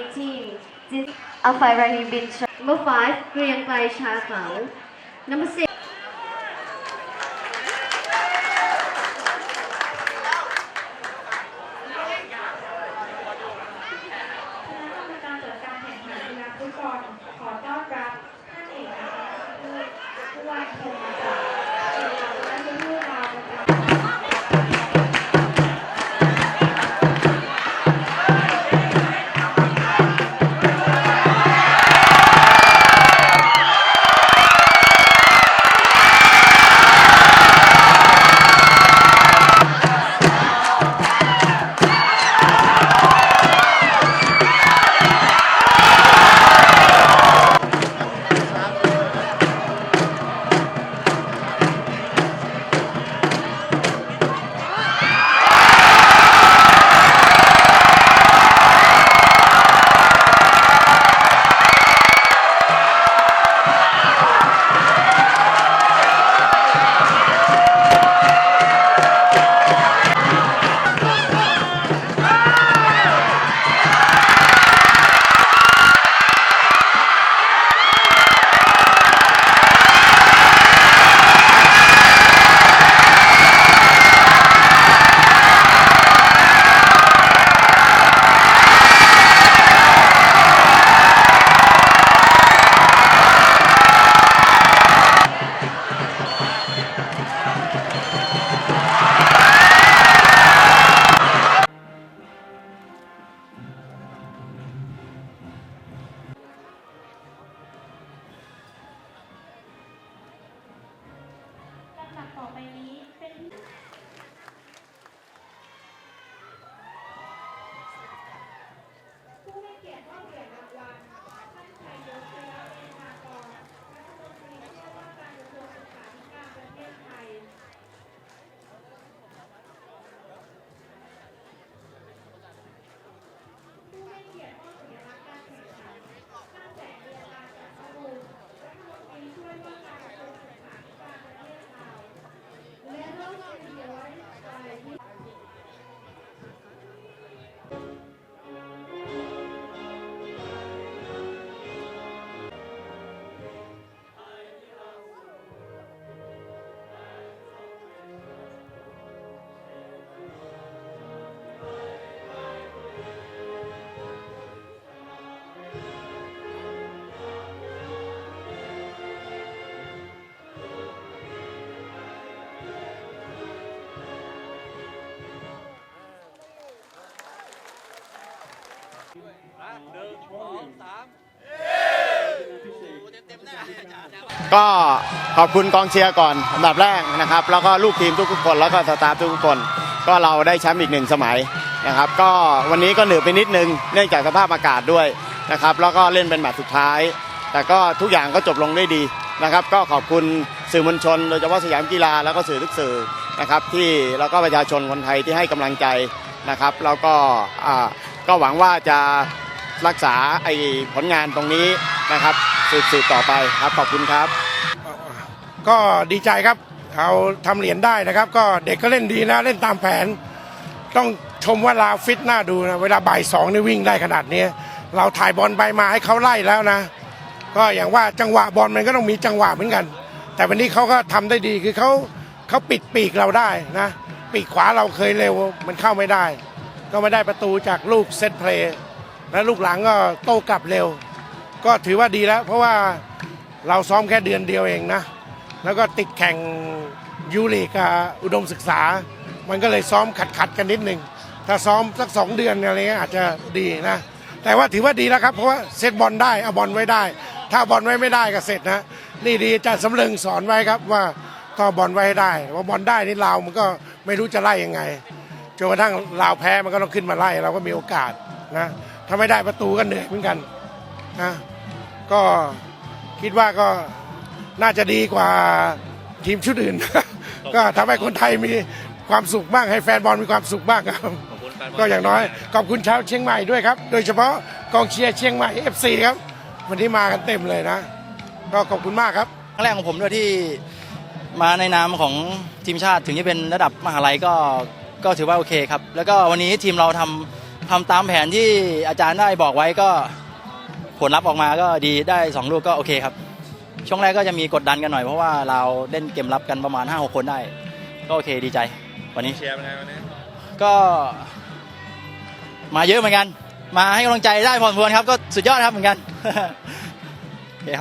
18 Alpha Rahim bin Shah. Number 5 Griang Klai Cha Khao. Number 6 ก็ขอบคุณกองเชียร์ก่อนอันดับแรกนะครับ แล้วก็ลูกทีมทุกๆคนแล้วก็สตาฟทุกๆคน ก็เราได้แชมป์อีกหนึ่งสมัยนะครับ ก็วันนี้ก็เหนือไปนิดนึงเนื่องจากสภาพอากาศด้วยนะครับ แล้วก็เล่นเป็นแมตช์สุดท้าย แต่ก็ทุกอย่างก็จบลงด้วยดีนะครับ ก็ขอบคุณสื่อมวลชน โดยเฉพาะสยามกีฬาแล้วก็สื่อทุกสื่อนะครับที่แล้วก็ประชาชนคนไทยที่ให้กำลังใจนะครับ แล้วก็อ่าก็หวังว่าจะ รักษาไอ้ผลงานตรงนี้นะครับสืบต่อไปครับขอบคุณครับ ก็ดีใจครับเอาทำเหรียญได้นะครับ ก็เด็กก็เล่นดีนะเล่นตามแผน ต้องชมว่าลาวฟิตหน่าดูนะเวลาบ่ายสองนี่วิ่งได้ขนาดนี้เราถ่ายบอลไปมาให้เขาไล่แล้วนะ ก็อย่างว่าจังหวะบอลมันก็ต้องมีจังหวะเหมือนกัน แต่วันนี้เขาก็ทำได้ดีคือเขาเขาปิดปีกเราได้นะ ปีกขวาเราเคยเร็วมันเข้าไม่ได้ ก็ไม่ได้ประตูจากลูกเซตเพลย์ และลูกหลังก็โต้กลับเร็ว ก็ถือว่าดีแล้ว เพราะว่าเราซ้อมแค่เดือนเดียวเองนะ แล้วก็ติดแข่งยูรีกับอุดมศึกษา มันก็เลยซ้อมขัดขัดกันนิดนึง ถ้าซ้อมสักสองเดือนอะไรเงี้ยอาจจะดีนะ แต่ว่าถือว่าดีแล้วครับ เพราะว่าเซตบอลได้เอาบอลไว้ได้ ถ้าบอลไว้ไม่ได้ก็เสร็จนะ นี่ดีอาจารย์สำเริงสอนไว้ครับว่าต้องบอลไว้ให้ได้ว่าบอลได้นี่เราวมันก็ไม่รู้จะไล่ยังไงจนกระทั่งลาวแพ้มันก็ต้องขึ้นมาไล่เราก็มีโอกาสนะ ถ้าไม่ได้ประตูก็เหนื่อยเหมือนกันนะก็คิดว่าก็น่าจะดีกว่าทีมชุดอื่น ก็ทำให้คนไทยมีความสุขบ้างให้แฟนบอลมีความสุขบ้างครับก็อย่างน้อยขอบคุณชาวเชียงใหม่ด้วยครับ โดยเฉพาะกองเชียร์เชียงใหม่ FC ครับ วันนี้มากันเต็มเลยนะ ก็ขอบคุณมากครับครั้งแรกของผมด้วยที่มาในนามของทีมชาติถึงจะเป็นระดับมหาลัยก็ก็ถือว่าโอเคครับ แล้วก็วันนี้ทีมเราทำ ทำตามแผนที่อาจารย์ได้บอกไว้ก็ผลลัพธ์ออกมาก็ดีได้สองลูกก็โอเคครับ ช่วงแรกก็จะมีกดดันกันหน่อยเพราะว่าเราเล่นเกมรับกันประมาณ 5-6 คนได้ ก็โอเคดีใจ วันนี้เชียร์เป็นไงวันนี้ก็ มาเยอะเหมือนกัน มาให้กำลังใจได้พอสมควรครับ ก็สุดยอดครับเหมือนกัน